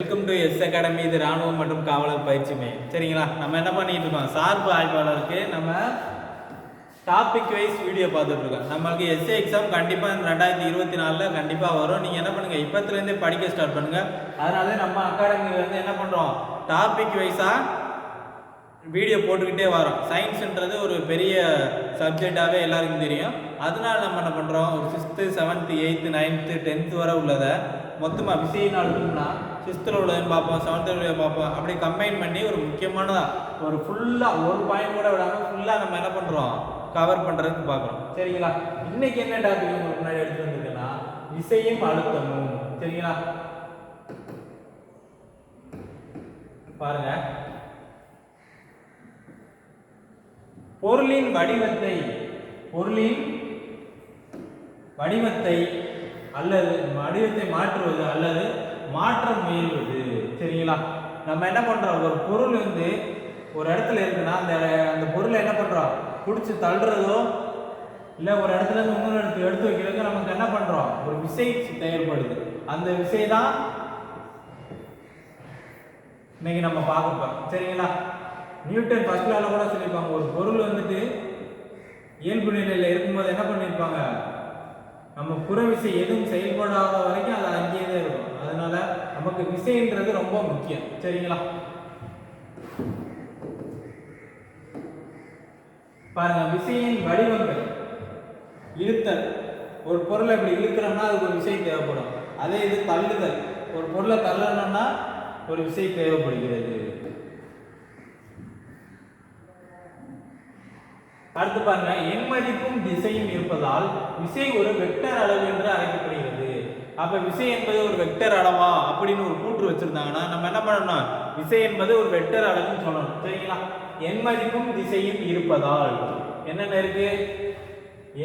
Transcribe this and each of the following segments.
Welcome to S academy இது ராணுவம் மற்றும் காவலர் பயிற்சி மையம் சரிங்களா? நம்ம என்ன பண்ணிட்டு இருக்கோம்? சார்பு ஆய்வாளருக்கு நம்ம டாபிக் வைஸ் வீடியோ பார்த்துட்டு இருக்கோம். நம்மளுக்கு எஸ்ஏ எக்ஸாம் கண்டிப்பாக இந்த ரெண்டாயிரத்தி இருபத்தி நாலில் கண்டிப்பாக வரும். நீங்கள் என்ன பண்ணுங்கள் இப்போத்துலேருந்தே படிக்க ஸ்டார்ட் பண்ணுங்கள் அதனால நம்ம அகாடமி வந்து என்ன பண்ணுறோம் டாபிக் வைஸாக வீடியோ போட்டுக்கிட்டே வரோம். சயின்ஸுன்றது ஒரு பெரிய சப்ஜெக்டாகவே எல்லாருக்கும் தெரியும். அதனால நம்ம என்ன பண்ணுறோம் ஒரு sixth seventh eighth ninth tenth வரை உள்ளதை மொத்தமாக விசை நாளுக்குன்னா சிக்ஸ்த்தில் உள்ளதையும் பார்ப்போம் செவன்த்தில் உள்ளது பார்ப்போம் அப்படி கம்பைன் பண்ணி ஒரு முக்கியமானதாக ஒரு ஃபுல்லாக ஒரு பாயிண்ட் கூட விடாமல் ஃபுல்லாக நம்ம என்ன பண்ணுறோம் கவர் பண்ணுறதுக்கு பார்க்குறோம். சரிங்களா? இன்னைக்கு என்ன டாபிக் உங்களுக்கு முன்னாடி எடுத்து வந்திருக்குன்னா விசையும் அழுத்தமும். சரிங்களா? பாருங்க. பொருளின் வடிவத்தை பொருளின் வடிவத்தை அல்லது வடிவத்தை மாற்றுவது அல்லது மாற்ற முயல்வது. சரிங்களா? நம்ம என்ன பண்றோம்? ஒரு பொருள் வந்து ஒரு இடத்துல இருக்குன்னா அந்த அந்த பொருளை என்ன பண்றோம்? பிடிச்சி தள்ளுறதோ இல்லை ஒரு இடத்துல இருந்து இன்னொரு இடத்துல எடுத்து வைக்கிறதுக்கு நமக்கு என்ன பண்றோம்? ஒரு விசை தேவைப்படுது. அந்த விசை தான் இன்னைக்கு நம்ம பார்க்கப்போம் சரிங்களா? நியூட்டன் ஃபர்ஸ்ட் லால கூட சொல்லியிருப்பாங்க. ஒரு பொருள் வந்துட்டு இயல்பு நிலையில் இருக்கும்போது என்ன பண்ணியிருப்பாங்க? நம்ம புற விசை எதுவும் செயல்படாத வரைக்கும் அது அங்கேயே தான் இருக்கும். அதனால நமக்கு விசைன்றது ரொம்ப முக்கியம். சரிங்களா? பாருங்க விசையின் வடிவங்கள் இழுத்தல் ஒரு பொருளை இப்படி இழுக்கிறோம்னா அதுக்கு ஒரு விசை தேவைப்படும். அதே இது தள்ளுதல். ஒரு பொருளை தள்ளணும்னா ஒரு விசை தேவைப்படுகிறது. அடுத்து பாருங்க எண் மதிப்பும் திசையும் இருப்பதால் விசை ஒரு வெக்டர் அளவு என்று அழைக்கப்படுகிறது. அப்போ விசை என்பது ஒரு வெக்டர் அளவா அப்படின்னு ஒரு கூற்று வச்சிருந்தாங்கன்னா நம்ம என்ன பண்ணணும் விசை என்பது ஒரு வெக்டர் அளவுன்னு சொல்லணும். சரிங்களா? எண் மதிப்பும் திசையும் இருப்பதால். என்னென்ன இருக்கு?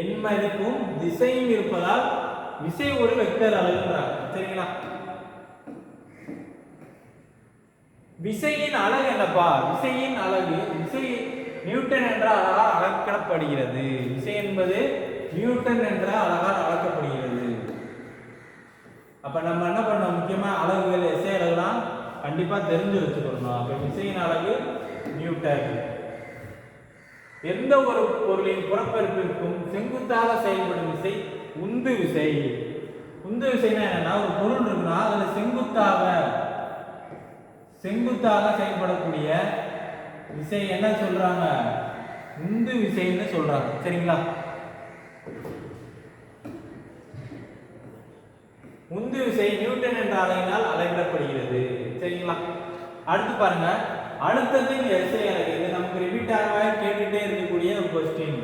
எண் மதிப்பும் திசையும் இருப்பதால் விசை ஒரு வெக்டர் அளவுன்றாங்க. சரிங்களா? விசையின் அழகு என்னப்பா? விசையின் அழகு விசை நியூட்டன் என்ற அழகால் அளக்கப்படுகிறது விசை என்பது நியூட்டன் என்ற அழகால் அளக்கப்படுகிறது அப்போ நம்ம என்ன பண்ணோம் முக்கியமாக அளவுகள் இசை அலகுலாம் கண்டிப்பாக தெரிஞ்சு வச்சுக்கணும். அப்போ விசையின் அளவு நியூட்டன் எந்த ஒரு பொருளின் புறப்பெருப்பிற்கும் செங்குத்தாக செயல்படும் விசை உந்து விசை. உந்து விசைனா என்னன்னா ஒரு பொருள் இருக்குன்னா அதில் செங்குத்தாக செங்குத்தாக செயல்படக்கூடிய விசை என்ன சொல்றாங்க? உந்து விசைன்னு சொல்றாங்க. சரிங்களா உந்து விசை நியூட்டன் என்ற அலையினால் அளவிடப்படுகிறது சரிங்களா? அடுத்து பாருங்க. அழுத்தத்தின் எஸ்ஐ அளவு இது நமக்கு ரிப்பீட் கேட்டுட்டே இருக்கக்கூடிய ஒரு கொஸ்டின்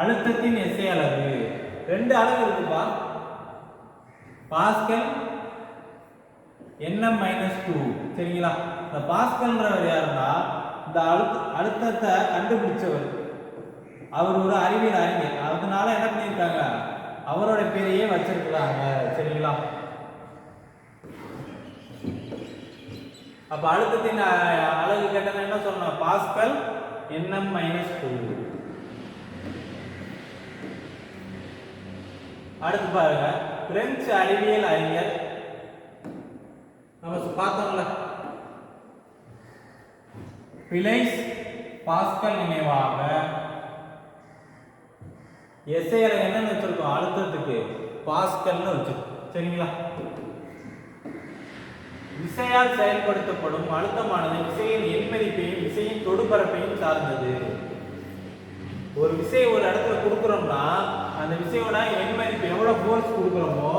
அழுத்தத்தின் எஸ்ஐ அளவு ரெண்டு அளவு இருக்குப்பா. பாஸ்கல் என்எம் மைனஸ் டூ சரிங்களா? இந்த பாஸ்கல்ன்றவர் யாருன்னா இந்த அழுத்த அழுத்தத்தை கண்டுபிடிச்சவர். அவர் ஒரு அறிவியல் அறிஞர். அதனால என்ன பண்ணியிருக்காங்க? அவரோட பேரையே வச்சிருக்கிறாங்க. சரிங்களா? அப்ப அழுத்தத்தின் அழகு கேட்டது என்ன சொல்லணும்? பாஸ்கல் என்எம் மைனஸ் டூ அடுத்து பாருங்க. பிரெஞ்சு அறிவியல் அறிஞர். நம்ம பார்த்தோம்ல. பிழைஸ் பாஸ்கல் நினைவாக. எஸ்ஐல என்னென்னு வச்சிருக்கோம்? அழுத்தத்துக்கு. பாஸ்கல்னு வச்சிருக்கோம். சரிங்களா? விசையால் செயல்படுத்தப்படும் அழுத்தமானது விசையின் எண்மதிப்பையும் விசையின் தொடுபரப்பையும் சார்ந்தது. ஒரு விசையை ஒரு இடத்துல கொடுக்குறோம்னா அந்த விசையோட எண்மதிப்பு எவ்வளோ ஃபோர்ஸ் கொடுக்குறோமோ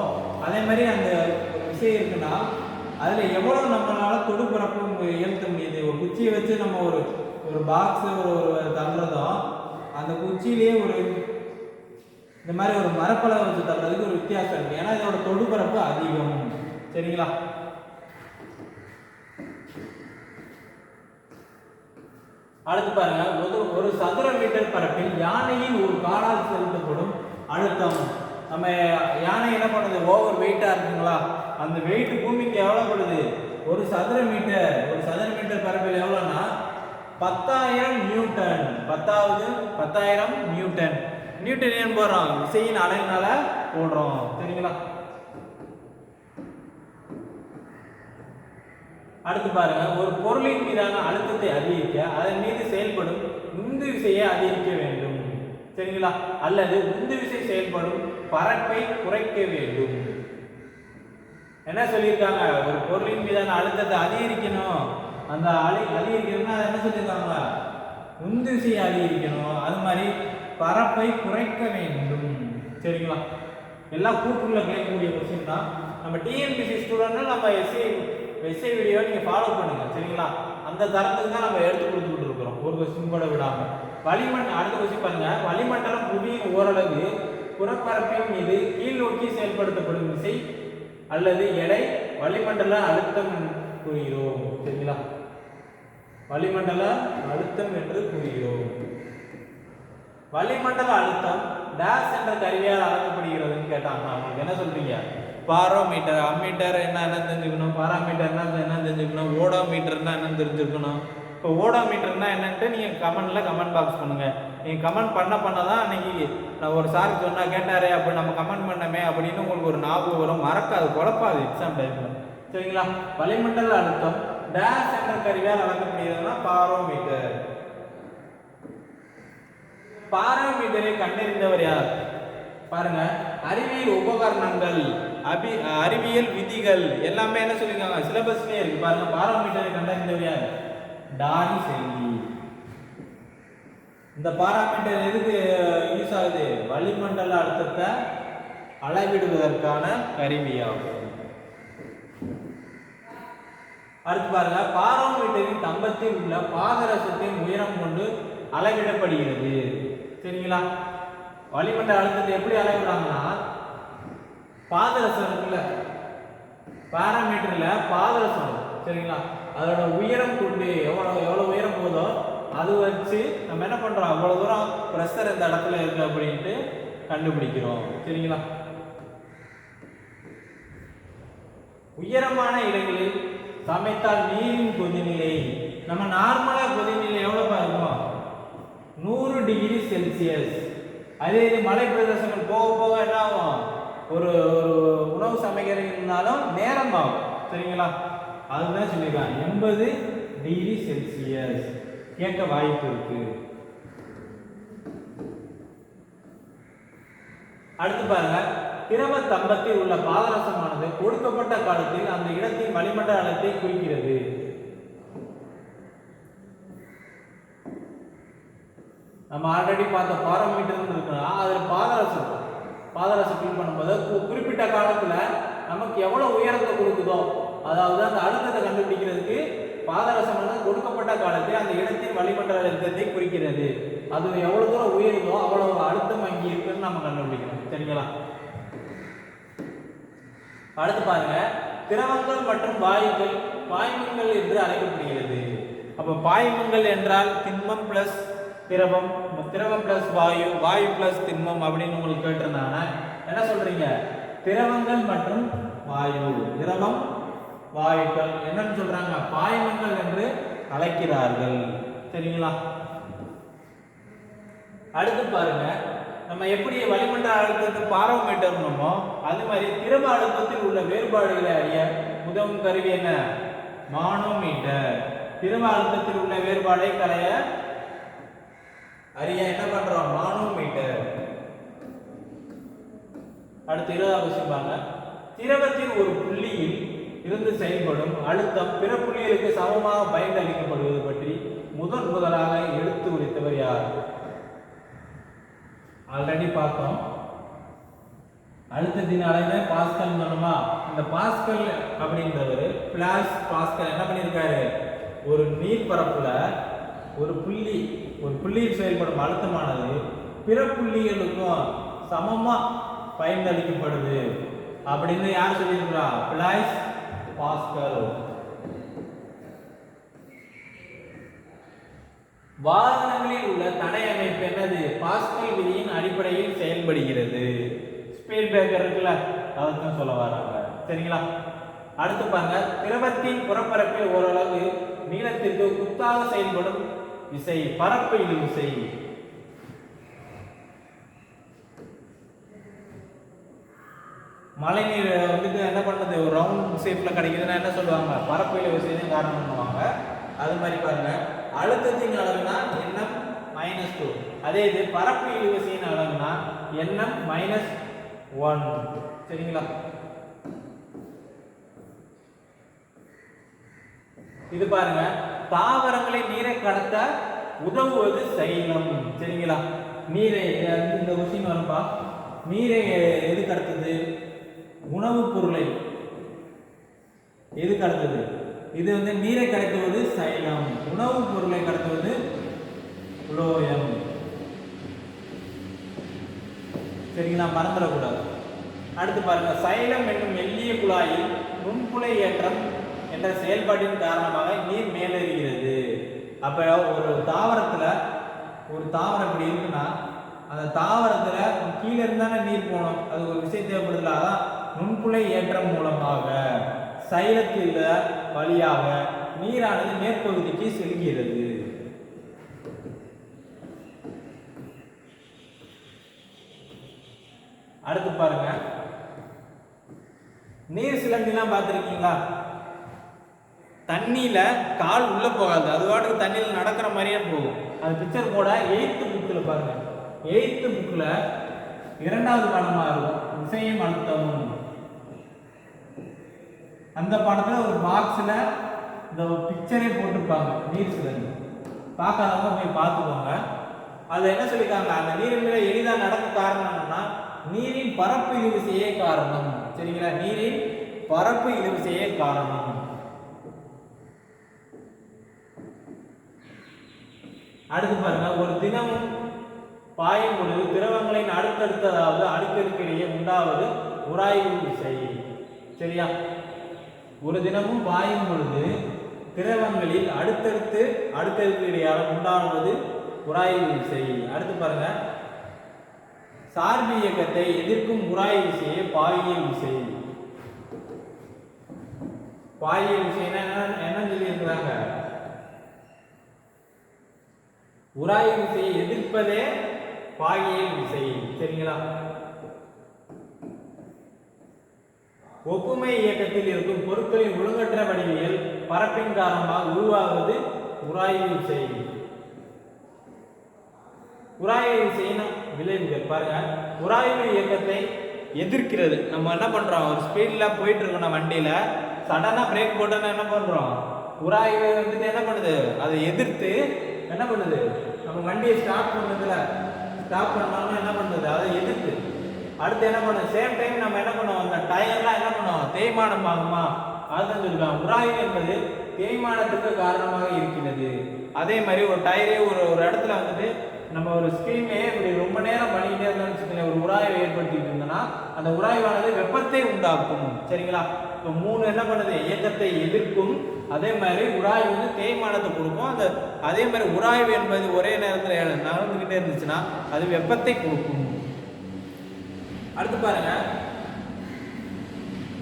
அதே மாதிரி அந்த ஒரு விசை இருக்குன்னா அதில் எவ்வளோ நம்மளால் தொடுபரப்பு ஏற்ற முடியுது? ஒரு குச்சியை வச்சு நம்ம ஒரு ஒரு பாக்ஸ் ஒரு ஒரு தள்ளுறதும் அந்த குச்சியிலேயே ஒரு இந்த மாதிரி ஒரு மரப்பழம் வச்சு தள்ளுறதுக்கு ஒரு வித்தியாசம் இருக்குது ஏன்னா இதோட தொடுபரப்பு அதிகம். சரிங்களா? அடுத்து பாருங்க ஒரு ஒரு சதுர மீட்டர் பரப்பில் யானையின் ஒரு காலால் செலுத்தப்படும் அழுத்தம். நம்ம யானை என்ன பண்ணுது? ஓவர் வெயிட்டா இருக்குங்களா? அந்த வெயிட் பூமிக்கு எவ்வளவு படுது? ஒரு சதுர மீட்டர். ஒரு சதுர மீட்டர் பரப்பில் எவ்வளோன்னா பத்தாயிரம் நியூட்டன். பத்தாவது பத்தாயிரம் நியூட்டன். நியூட்டன் ஏன் போடுறோம்? விசையின் அலையினால போடுறோம். சரிங்களா அடுத்து பாருங்க ஒரு பொருளின் மீதான அழுத்தத்தை அதிகரிக்க அதன் மீது செயல்படும் உந்து விசையை அதிகரிக்க வேண்டும். சரிங்களா? அல்லது உந்து விசை செயல்படும் பரப்பை குறைக்க வேண்டும். என்ன சொல்லியிருக்காங்க? ஒரு பொருளின் மீதான அழுத்தத்தை அதிகரிக்கணும். அந்த அழி அதிகரிக்கணும்னா அதை என்ன சொல்லியிருக்காங்க உந்து விசையை அதிகரிக்கணும். அது மாதிரி பரப்பை குறைக்க வேண்டும். சரிங்களா? எல்லாம் கூட்டுள்ள கேட்கக்கூடிய கொஸ்டின் தான். நம்ம டிஎன்பிசி ஸ்டூடெண்ட்னா நம்ம எஸ்சி விசை வீடியோ நீங்கள் ஃபாலோ பண்ணுங்கள் சரிங்களா? அந்த தரத்துக்கு தான் நம்ம எடுத்து கொடுத்துட்டு இருக்கிறோம் ஒரு கொஸ்டின் கூட விடாமல் வளிமண் அடுத்த கொஸ்டின் பாருங்கள் வளிமண்டலம் புவியின் ஓரளவு புறப்பரப்பின் மீது கீழ் நோக்கி செயல்படுத்தப்படும் விசை அல்லது எடை வளிமண்டல அழுத்தம் கூறுகிறோம் சரிங்களா? வளிமண்டல அழுத்தம் என்று கூறுகிறோம். வளிமண்டல அழுத்தம் டேஸ் என்ற கருவியால் அளக்கப்படுகிறதுன்னு கேட்டாங்க அவங்களுக்கு என்ன சொல்றீங்க? பாரோமீட்டர் அம்மீட்டர் என்ன என்ன தெரிஞ்சுக்கணும்? பாராமீட்டர்னா என்ன தெரிஞ்சுக்கணும்? ஓடோமீட்டர்னா என்னன்னு தெரிஞ்சுக்கணும். இப்போ ஓடோமீட்டர்னா என்னன்ட்டு நீங்கள் கமெண்டில் கமெண்ட் பாக்ஸ் பண்ணுங்கள் நீங்கள் கமெண்ட் பண்ண பண்ண தான் அன்னைக்கு நான் ஒரு சாருக்கு சொன்னால் கேட்டாரே அப்படி நம்ம கமெண்ட் பண்ணமே அப்படின்னு உங்களுக்கு ஒரு ஞாபகம் வரும். மறக்காது குழப்பாது எக்ஸாம் டைம்ல சரிங்களா? வளிமண்டல அழுத்தம் டேஷ் என்ற கருவியால் அளக்கப்படுகிறதுனா பாரோமீட்டர். பாரோமீட்டரை கண்டறிந்தவர் யார்? பாருங்க அறிவியல் உபகரணங்கள். அபி அறிவியல் விதிகள் எல்லாமே என்ன சொல்லியிருக்காங்க? சிலபஸ்லேயே இருக்கு. பாருங்க பாராமீட்டரை கண்டறிந்தவர் யார்? டாரி செல்வி. இந்த பாராமீட்டர் எதுக்கு யூஸ் ஆகுது? வளிமண்டல அழுத்தத்தை அளவிடுவதற்கான கருவியாகும். அடுத்து பாருங்க பாரோமீட்டரின் தம்பத்தில் உள்ள பாதரசத்தின் உயரம் கொண்டு அளவிடப்படுகிறது. சரிங்களா? வளிமண்டல அழுத்தத்தை எப்படி அளவிடுறாங்கன்னா பாதரசம் இருக்குல்ல? பாராமீட்டரில் பாதரசம் சரிங்களா? அதோட உயரம் கொண்டு எவ்வளோ எவ்வளோ உயரம் போதோ அது வச்சு நம்ம என்ன பண்ணுறோம் அவ்வளோ தூரம் ப்ரெஷர் இந்த இடத்துல இருக்கு அப்படின்ட்டு கண்டுபிடிக்கிறோம் சரிங்களா? உயரமான இடங்களில் சமைத்தால் நீரின் கொதிநிலை. நம்ம நார்மலாக கொதிநிலை எவ்வளோப்பா இருக்கும் நூறு டிகிரி செல்சியஸ் அதே இது மலை பிரதேசங்கள் போக போக என்ன ஆகும்? ஒரு ஒரு உணவு சமைக்கிறீங்கனாலும் நேரம் ஆகும் சரிங்களா? அதுதான் சொல்லியிருக்காங்க. எண்பது டிகிரி செல்சியஸ். கேட்க வாய்ப்பு இருக்கு. அடுத்து பாருங்க. திரவ தம்பத்தில் உள்ள பாதரசமானது கொடுக்கப்பட்ட காலத்தில் அந்த இடத்தின் வளிமண்டல அலத்தை குறிக்கிறது. நம்ம ஆல்ரெடி பார்த்த பாரோமீட்டர் இருக்கா. அதில் பாதரசம். இருக்கும் பாதரசம் ஃபில் பண்ணும்போது குறிப்பிட்ட காலத்தில் நமக்கு எவ்வளோ உயரத்தை கொடுக்குதோ அதாவது அந்த அழுத்தத்தை கண்டுபிடிக்கிறதுக்கு பாதரசம் வந்து கொடுக்கப்பட்ட காலத்தில் அந்த இடத்தின் வளிமண்டல அழுத்தத்தை குறிக்கிறது. அது எவ்வளோ தூரம் உயருதோ அவ்வளோ அழுத்தம் அங்கே இருக்குன்னு நம்ம கண்டுபிடிக்கணும். சரிங்களா? அடுத்து பாருங்க. திரவங்கள் மற்றும் வாயுக்கள் பாய்மங்கள் என்று அழைக்கப்படுகிறது. அப்போ பாய்மங்கள் என்றால் திண்மம் பிளஸ் திரவம் திரவம் பிளஸ் வாயு வாயு பிளஸ் திண்மம் அப்படின்னு உங்களுக்கு கேட்டிருந்தாங்க என்ன சொல்றீங்க? திரவங்கள் மற்றும் வாயு. திரவம் வாயுக்கள் என்னன்னு சொல்றாங்க? பாய்மங்கள் என்று அழைக்கிறார்கள். சரிங்களா? அடுத்து பாருங்க. நம்ம எப்படி வளிமண்டல அழுத்தத்தை பாரோமீட்டர் அது மாதிரி திரவ அழுத்தத்தில் உள்ள வேறுபாடுகளை அறிய உதவும் கருவி என்ன? மானோமீட்டர். திரவ அழுத்தத்தில் உள்ள வேறுபாடை கலைய அறிய என்ன பண்றோம் மானோமீட்டர் அடுத்து இருபதாவது விஷயம் பாருங்க. திரவத்தின் ஒரு புள்ளியில் இருந்து செயல்படும் அழுத்தம் பிற புள்ளிகளுக்கு சமமாக அளிக்கப்படுவது பற்றி முதன் முதலாக எடுத்து உரைத்தவர் யார்? ஆல்ரெடி பார்த்தோம். அழுத்தத்தின் அளவு பாஸ்கல் சொன்னோமா? இந்த பாஸ்கல் அப்படின்றவர் பிளாஸ் பாஸ்கல் என்ன பண்ணியிருக்காரு? ஒரு நீர் பரப்புல ஒரு புள்ளி ஒரு புள்ளியில் செயல்படும் அழுத்தமானது பிற புள்ளிகளுக்கும் சமமா பயனளிக்கப்படுது. அப்படின்னு யார் சொல்லியிருக்கிறா? Blaise Pascal. வாகனங்களில் உள்ள தடை அமைப்பு என்னது? பாஸ்கல் விதியின் அடிப்படையில் செயல்படுகிறது. ஸ்பீட் பிரேக்கர் இருக்குல்ல அதுக்கும் சொல்ல வராங்க. சரிங்களா? அடுத்து பாருங்க திரவத்தின் புறப்பரப்பில் ஓரளவு நீளத்திற்கு குத்தாக செயல்படும் விசை பரப்பு இழு விசை மழைநீர் வந்துட்டு என்ன பண்ணுது? ஒரு ரவுண்ட் ஷேப்பில் கிடைக்குதுன்னா என்ன சொல்லுவாங்க? பரப்பு விசைன்னு காரணம் பண்ணுவாங்க. அது மாதிரி பாருங்க. அழுத்தத்தின் அளவுனா எண்ணம் மைனஸ் டூ அதே இது பரப்பு இழுவிசையின் அளவுனா எண்ணம் மைனஸ் ஒன் சரிங்களா? இது பாருங்க. தாவரங்களை நீரை கடத்த உதவுவது சைலம் சரிங்களா? நீரை இந்த கொஸ்டின் வரும்பா நீரை எது கடத்துது? உணவுப் பொருளை எது கடத்துது? இது வந்து நீரை கடத்துவது சைலம் உணவுப் பொருளை கடத்துவது புலோயம் சரிங்களா? மறந்துடக்கூடாது. அடுத்து பாருங்க. சைலம் என்னும் மெல்லிய குழாயில் நுண்புலை ஏற்றம் என்ற செயல்பாட்டின் காரணமாக நீர் மேலேறுகிறது. அப்போ ஒரு தாவரத்துல ஒரு தாவரம் இப்படி இருக்குன்னா அந்த தாவரத்துல கீழே இருந்தானே நீர் போகணும். அது ஒரு விஷயம் தேவைப்படுதுல அதான் நுண்புலை ஏற்றம் மூலமாக சைலத்தில் வழியாக நீரானது மேற்பகுதிக்கு செல்கிறது. அடுத்து பாருங்க. நீர் சிலந்திலாம் பார்த்துருக்கீங்களா? தண்ணியில் கால் உள்ளே போகாது. அது பாட்டுக்கு தண்ணியில் நடக்கிற மாதிரியே போகும். அது பிக்சர் போட எயித்து புக்கில் பாருங்கள் எயித்து புக்கில் இரண்டாவது பாடமா இருக்கும் இசையும் அழுத்தமும். அந்த பாடத்துல ஒரு பாக்ஸில் இந்த பிக்சரே போட்டிருப்பாங்க. நீர் சிலந்தி பார்க்காதவங்க போய் பார்த்துக்கோங்க. அது என்ன சொல்லியிருக்காங்க? அந்த நீரில் எளிதாக நடக்க காரணம் என்னன்னா நீரின் பரப்பு இழுவிசையே காரணம். சரிங்களா? நீரின் பரப்பு இழுவிசையே காரணம். அடுத்து பாருங்க ஒரு தினமும் பாயும் பொழுது திரவங்களின் அடுத்தடுத்ததாவது அடுக்கடுக்கிடையே உண்டாவது உராய்வு விசை. சரியா? ஒரு தினமும் பாயும் பொழுது திரவங்களில் அடுத்தடுத்து அடுத்தடுத்து இடையாக உண்டாவது உராய்வு விசை. அடுத்து பாருங்க சார்பு இயக்கத்தை எதிர்க்கும் உராய்வு விசையே பாயியல் விசை. பாயியல் விசைன்னா என்ன என்ன சொல்லி இருக்கிறாங்க உராய்வு விசையை எதிர்ப்பதே பாகியல் விசை. சரிங்களா? ஒப்புமை இயக்கத்தில் இருக்கும் பொருட்களின் ஒழுங்கற்ற வடிவியல் பரப்பின் காரணமாக உருவாவது உராய்வு விசை உராய்வு விசையின் விளைவுகள். பாருங்க. உராய்வு இயக்கத்தை எதிர்க்கிறது. நம்ம என்ன பண்றோம்? ஒரு ஸ்பீட்ல போயிட்டு இருக்கோம் நம்ம வண்டியில. சடனா பிரேக் போட்டோன்னா என்ன பண்றோம்? உராய்வு வந்துட்டு என்ன பண்ணுது? அதை எதிர்த்து என்ன பண்ணுது? நம்ம வண்டியை ஸ்டாப் பண்ணதுல ஸ்டாப் பண்ணாலும் என்ன பண்ணுது? அதை எதிர்த்து. அடுத்து என்ன பண்ணும் சேம் டைம் நம்ம என்ன பண்ணுவோம்? அந்த டயர்லாம் என்ன பண்ணுவோம்? தேய்மானம் ஆகுமா? அதுதான் சொல்லுவாங்க. உராய்வு என்பது தேய்மானத்துக்கு காரணமாக இருக்கிறது அதே மாதிரி ஒரு டயரே ஒரு ஒரு இடத்துல வந்துட்டு நம்ம ஒரு ஸ்கிரீனே இப்படி ரொம்ப நேரம் பண்ணிக்கிட்டே இருந்தோம்னு வச்சுக்கோங்களேன் ஒரு உராய்வை ஏற்படுத்திட்டு இருந்தோம்னா அந்த உராய்வானது வெப்பத்தை உண்டாக்கும். சரிங்களா? இப்போ மூணு என்ன பண்ணுது? இயக்கத்தை எதிர்க்கும் அதே மாதிரி உராய்வு வந்து தேய்மானத்தை கொடுக்கும். அந்த அதே மாதிரி உராய்வு என்பது ஒரே நேரத்தில் நடந்துக்கிட்டே இருந்துச்சுன்னா அது வெப்பத்தை கொடுக்கும். அடுத்து பாருங்க.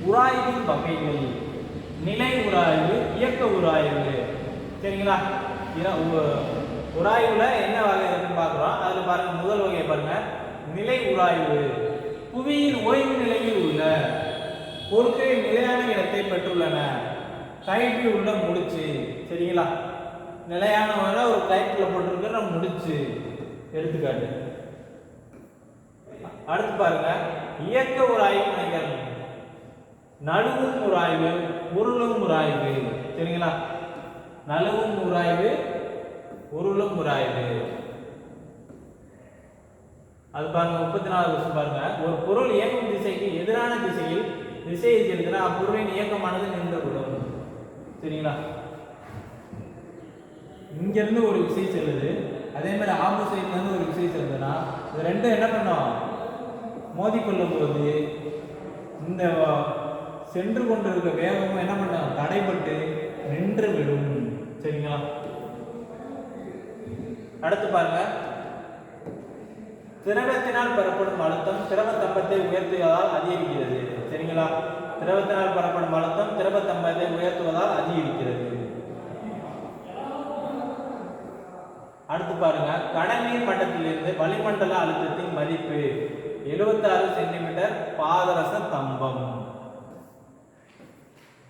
உராய்வின் வகைகள். நிலை உராய்வு இயக்க உராய்வு. சரிங்களா? உ- உராய்வுல என்ன வகை இருக்குன்னு பார்க்குறோம். அதில் பாருங்க முதல் வகையை பாருங்க. நிலை உராய்வு. புவியின் ஓய்வு நிலையில் உள்ள பொருட்களின் நிலையான இடத்தை பெற்றுள்ளன. கயிற்றில் உள்ள முடிச்சு சரிங்களா? நிலையான ஒரு கயிற்றுல போட்டிருக்கிற முடிச்சு எடுத்துக்காட்டு. அடுத்து பாருங்க. இயக்க ஒரு ஆய்வு முனைகள் நழுவும் ஆய்வு உருளும் உராய்வு சரிங்களா? நழுவும் உராய்வு உருளும் உராய்வு. அது பாருங்க முப்பத்தி நாலு வருஷம் பாருங்க. ஒரு பொருள் இயக்கும் திசைக்கு எதிரான திசையில் திசையை செலுத்தினா அப்பொருளின் இயக்கமானது நின்றுவிடும் சரிங்களா இங்கேருந்து ஒரு விசை செல்லுது. அதே மாதிரி ஆப்போசிட்ல இருந்து ஒரு விசை செல்லுதுன்னா இது ரெண்டும் என்ன பண்ணும்? மோதிக்கொள்ளும் போது இந்த சென்று கொண்டிருக்க வேகமும் என்ன பண்ணும்? தடைபட்டு நின்று விடும். சரிங்களா? அடுத்து பாருங்க. திரவத்தினால் பெறப்படும் அழுத்தம் திரவ தம்பத்தை உயர்த்துவதால் அதிகரிக்கிறது. சரிங்களா? திரவத்தினால் பெறப்படும் அழுத்தம் திரவ உயர்த்துவதால் அதிகரிக்கிறது. அடுத்து பாருங்க கடல் நீர் மட்டத்திலிருந்து வளிமண்டல அழுத்தத்தின் மதிப்பு எழுபத்தாறு சென்டிமீட்டர் பாதரச தம்பம்.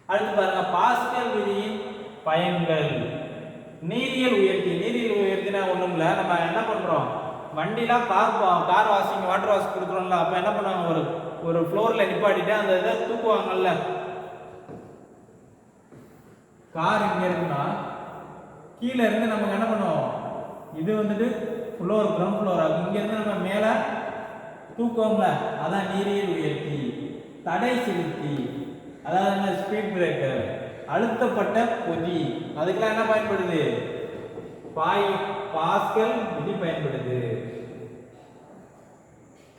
அடுத்து பாருங்க பாஸ்கல் விதியின் பயன்கள். நீரியல் உயர்த்தி நீரியல் உயர்த்தினா ஒண்ணும் இல்ல நம்ம என்ன பண்றோம்? வண்டிலாம் car car washing water wash கொடுக்குறோம்ல அப்ப என்ன பண்ணுவாங்க ஒரு ஒரு ஃப்ளோரில் நிப்பாட்டிட்டு அந்த இதை தூக்குவாங்கல்ல. கார் இங்கே இருக்குன்னா கீழே இருந்து நமக்கு என்ன பண்ணுவோம்? இது வந்துட்டு ஃப்ளோர் கிரவுண்ட் ஃப்ளோர் ஆகும். இங்கேருந்து நம்ம மேலே தூக்குவோம்ல. அதான் நீரியல் உயர்த்தி தடை செலுத்தி அதாவது என்ன ஸ்பீட் பிரேக்கர் அழுத்தப்பட்ட பொதி. அதுக்கெல்லாம் என்ன பயன்படுது? பாய் பாஸ்கல் விதி பயன்படுது.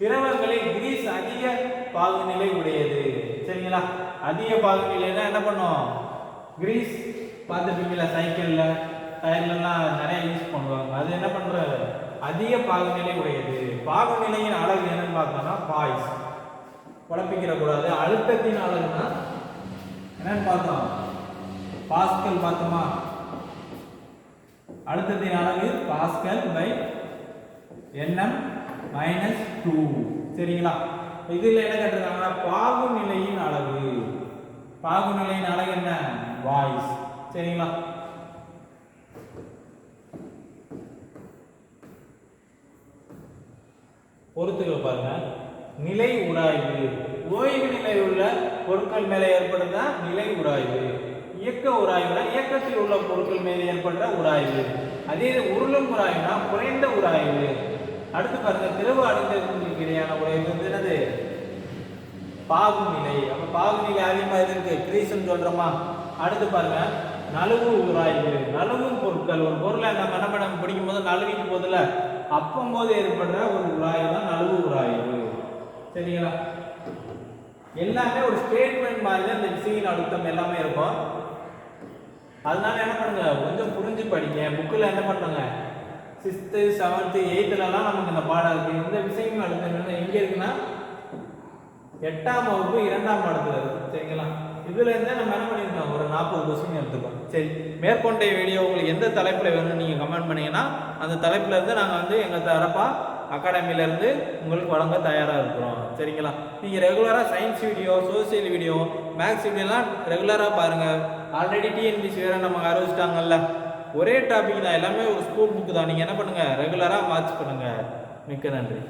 திரவங்களில் கிரீஸ் அதிக பாகுநிலை உடையது. சரிங்களா? அதிக பாகுநிலைனா என்ன பண்ணும் கிரீஸ் பார்த்துருப்பீங்களா சைக்கிளில் டயர்லலாம் நிறைய யூஸ் பண்ணுவாங்க. அது என்ன பண்ணுற அதிக பாகுநிலை உடையது. பாகுநிலையின் அளவு என்னன்னு பார்த்தோம்னா பாய்ஸ். குழப்பிக்கிற கூடாது. அழுத்தத்தின் அளவுனா என்னன்னு பார்த்தோம்? பாஸ்கல் பார்த்தோமா? அழுத்தத்தின் அளவு pascal by NM minus two சரிங்களா? இதில் என்ன கேட்டிருக்காங்கன்னா பாகுநிலையின் அளவு. பாகுநிலையின் அளவு என்ன? வாய்ஸ் சரிங்களா? பொறுத்துக்கள் பாருங்க. நிலை உராய்வு. ஓய்வு நிலை உள்ள பொருட்கள் மேலே ஏற்படுறதா நிலை உராய்வு. இயக்க உராய்வுனா இயக்கத்தில் உள்ள பொருட்கள் மேலே ஏற்படுற உராய்வு. அதே இது உருளும் உராய்வுனா குறைந்த உராய்வு. அடுத்து பாருங்க திரவ அடைந்தவர்களுக்கு இடையான உராய்வு வந்து என்னது? பாகுநிலை. அப்ப பாகுநிலை அதிகமா இருக்கு. கிரீஸ்ன்னு சொல்றோமா? அடுத்து பாருங்க நழுவு உராய்வு. நழுவும் பொருட்கள். ஒரு பொருளை நம்ம என்ன பண்ண பிடிக்கும் போது நழுவிக்கு போதுல அப்பம் போது ஏற்படுற ஒரு உராய்வு தான் நழுவு உராய்வு. சரிங்களா? எல்லாமே ஒரு ஸ்டேட்மெண்ட் மாதிரி தான் இந்த விசையின் அழுத்தம் எல்லாமே இருக்கும். அதனால என்ன பண்ணுங்க? கொஞ்சம் புரிஞ்சு படிங்க. புக்கில் என்ன பண்ணுங்க? சிக்ஸ்த்து செவன்த்து எயித்துலலாம் நமக்கு இந்த பாடம் இருக்குது இந்த விஷயங்கள் அழுத்தம் எங்கே இருக்குன்னா எட்டாம் வகுப்பு இரண்டாம் பாடத்தில் இருக்குது சரிங்களா? இதுலேருந்தே நம்ம என்ன பண்ணியிருக்கோம் ஒரு நாற்பது கொஸ்டின் எடுத்துக்கோம் சரி மேற்கொண்ட வீடியோ உங்களுக்கு எந்த தலைப்பில் வேணும்னு நீங்கள் கமெண்ட் பண்ணீங்கன்னா அந்த தலைப்புல இருந்து வந்து எங்கள் தரப்பாக அகாடமிலேருந்து உங்களுக்கு வழங்க தயாராக இருக்கிறோம். சரிங்களா? நீங்கள் ரெகுலராக science video social video maths வீடியோலாம் ரெகுலராக பாருங்கள் ஆல்ரெடி டிஎன்பிசி வேற நமக்கு அறிவிச்சிட்டாங்கல்ல. ஒரே டாபிக் தான் எல்லாமே ஒரு ஸ்கூல் புக்கு தான். நீங்கள் என்ன பண்ணுங்கள் ரெகுலராக வாட்ச் பண்ணுங்கள் மிக்க நன்றி.